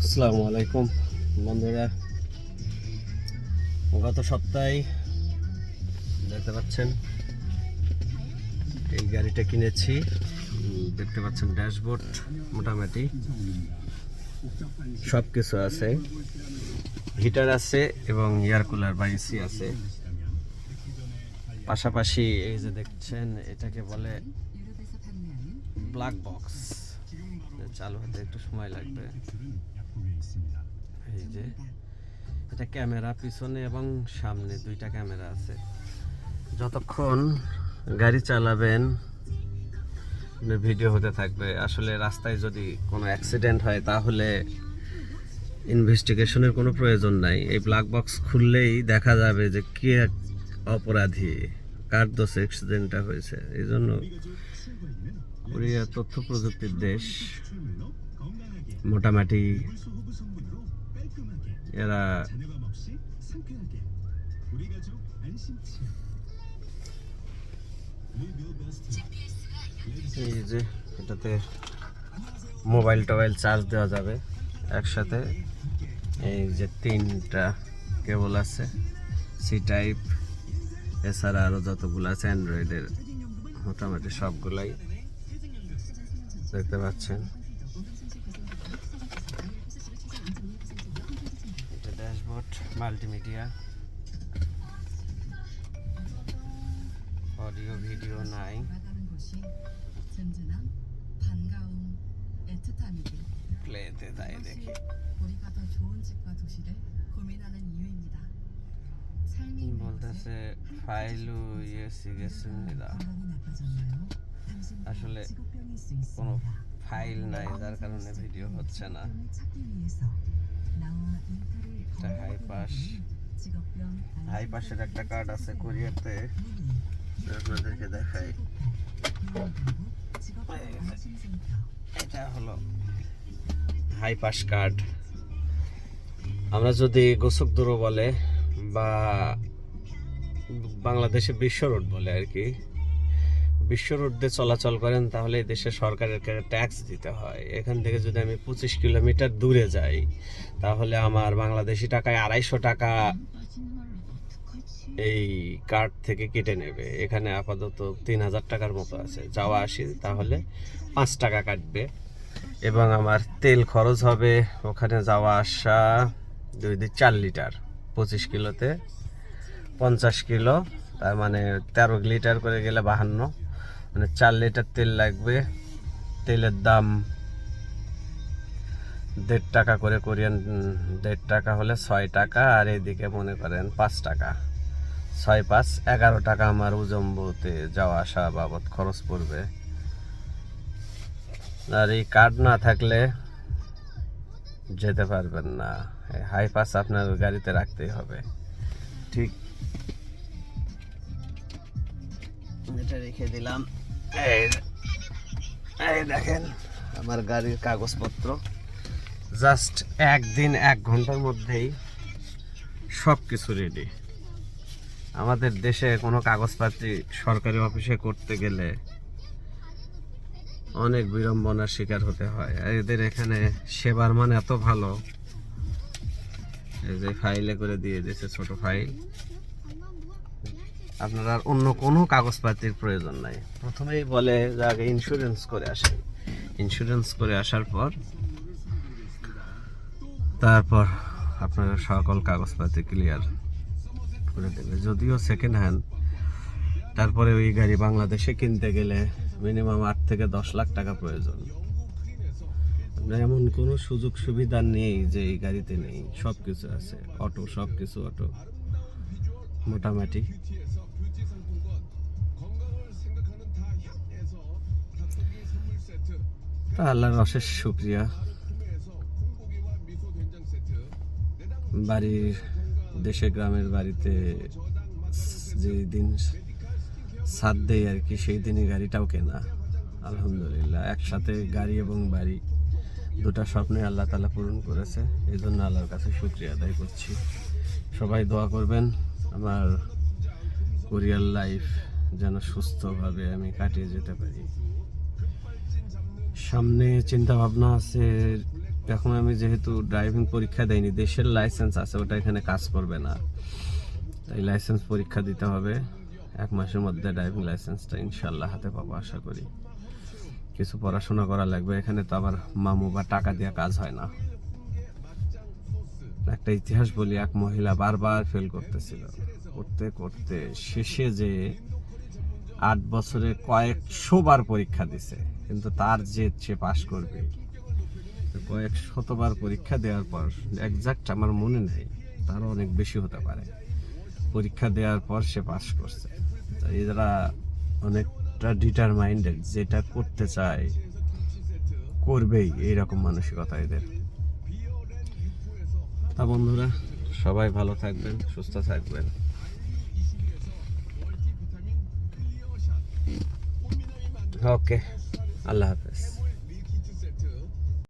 আসসালামু আলাইকুম, বন্ধুরা। গত সপ্তাহে দেখতে পাচ্ছেন, এই গাড়িটা কিনেছি। দেখতে পাচ্ছেন ড্যাশবোর্ড মোটামুটি। সব কিছু আছে। হিটার আছে এবং এয়ার কুলার বা এসি আছে। পাশাপাশি এই যে দেখছেন, এটাকে বলে ব্ল্যাক বক্স। চালু হতে একটু সময় লাগবে। এই যে, এটা ক্যামেরা পিছনে এবং সামনে দুইটা ক্যামেরা আছে। যতক্ষণ গাড়ি চালাবেন ভিডিও হতে থাকবে। আসলে রাস্তায় যদি কোনো অ্যাক্সিডেন্ট হয়, তাহলে ইনভেস্টিগেশনের কোনো প্রয়োজন নাই। এই ব্ল্যাক বক্স খুললেই দেখা যাবে যে কে অপরাধী, কার দোষে অ্যাক্সিডেন্টটা হয়েছে। এই জন্য কোরিয়া তথ্য প্রযুক্তির দেশ মোটামুটি এরা এই যে এটাতে মোবাইল টোবাইল চার্জ দেওয়া যাবে একসাথে। এই যে তিনটা কেবল আছে সি টাইপ এছাড়া আরও যতগুলো আছে অ্যান্ড্রয়েডের মোটামুটি সবগুলাই। দেখতে পাচ্ছেন। মাল্টিমিডিয়া অডিও ভিডিও নাই প্লেতে তাই দেখি বলতেছে ফাইলু ইয়ে সিগেসুমিদা আসলে কোনো ফাইল নাই যার কারণে ভিডিও হচ্ছে না হাই পাস একটা কার্ড আছে কোরিয়াতে আপনাদেরকে দেখাই। এটা হলো হাই পাস কার্ড। আমরা যদি গোসক দূর বলে বা বাংলাদেশে বিশ্ব রোড বলে আর কি বিশ্ব রোড চলাচল করেন, তাহলে দেশের সরকারের ট্যাক্স দিতে হয়। এখান থেকে যদি আমি পঁচিশ কিলোমিটার দূরে যাই, তাহলে আমার বাংলাদেশি টাকায় আড়াইশো টাকা এই কার্ড থেকে কেটে নেবে। এখানে আপাতত তিন হাজার টাকার মতো আছে। যাওয়া আসি, তাহলে পাঁচ টাকা কাটবে। এবং আমার তেল খরচ হবে, ওখানে যাওয়া আসা দুই দুই চার লিটার। পঁচিশ কিলোতে পঞ্চাশ কিলো, তার মানে তেরো লিটার করে গেলে বাহান্ন। মানে চার লিটার তেল লাগবে। তেলের দাম দেড় টাকা করে কোরিয়ান দেড় টাকা হলে ছয় টাকা, আর এদিকে মনে করেন পাঁচ টাকা। ছয় পাঁচ, এগারো টাকা আমার উজম্বুতে যাওয়া আসা বাবদ খরচ পড়বে। আর এই কার্ড না থাকলে যেতে পারবেন না। হাই পাস আপনার গাড়িতে রাখতেই হবে। ঠিক। এটা রেখে দিলাম। এই দেখেন, আমার গাড়ির কাগজপত্র। জাস্ট একদিন এক ঘণ্টার মধ্যেই সব কিছু রেডি আমাদের দেশে কোনো কাগজপাতি সরকারি অফিসে করতে গেলে অনেক বিড়ম্বনার শিকার হতে হয়। আর এদের এখানে সেবার মান এত ভালো, এই যে ফাইলে করে দিয়ে দিয়েছে ছোট ফাইল আপনার আর অন্য কোনো কাগজপাতির প্রয়োজন নাই। প্রথমেই বলে যে আগে ইন্স্যুরেন্স করে আসেন ইন্স্যুরেন্স করে আসার পর, তারপর আপনার সকল কাগজপাতি ক্লিয়ার করে দেবে। যদিও সেকেন্ড হ্যান্ড তারপরে ওই গাড়ি বাংলাদেশে কিনতে গেলে মিনিমাম আট থেকে দশ লাখ টাকা প্রয়োজন। এমন কোনো সুযোগ সুবিধা নেই যে এই গাড়িতে নেই। সব কিছু আছে। অটো সব কিছু অটো। মোটামুটি। তা আল্লাহর অশেষ শুক্রিয়া। বাড়ির দেশে, গ্রামের বাড়িতে যে দিন সাত দেয় আর কি, সেই দিনই গাড়িটাও কেনা। আলহামদুলিল্লাহ, একসাথে গাড়ি এবং বাড়ি দুটা স্বপ্নে আল্লাহ তালা পূরণ করেছে। এই জন্য আল্লাহর কাছে শুক্রিয়া আদায় করছি। সবাই দোয়া করবেন, আমার কোরিয়ার লাইফ যেন সুস্থভাবে আমি কাটিয়ে যেতে পারি। সামনে চিন্তা ভাবনা আছে, এখন আমি যেহেতু ড্রাইভিং পরীক্ষা দেয়নি, দেশের লাইসেন্স আছে, ওটা এখানে কাজ করবে না। তাই লাইসেন্স পরীক্ষা দিতে হবে, এক মাসের মধ্যে ড্রাইভিং লাইসেন্সটা ইনশাল্লাহ হাতে পাবো, আশা করি। কিছু পড়াশোনা করা লাগবে, এখানে তো আবার মামু বা টাকা দিয়ে কাজ হয় না। একটা ইতিহাস বলি, এক মহিলা বারবার ফেল করতেছিল। করতে করতে শেষে যে আট বছরে কয়েকশো বার পরীক্ষা দিছে, কিন্তু তার যে সে পাশ করবে। কয়েক শতবার পরীক্ষা দেওয়ার পর একজাক্ট আমার মনে নেই, তারও অনেক বেশি হতে পারে। পরীক্ষা দেওয়ার পর সে পাশ করছে। এরা অনেকটা ডিটারমাইন্ডেড যেটা করতে চায়, করবেই, এইরকম মানসিকতা এদের। তা বন্ধুরা, সবাই ভালো থাকবেন, সুস্থ থাকবেন। ওকে আল্লাহ হাফেজ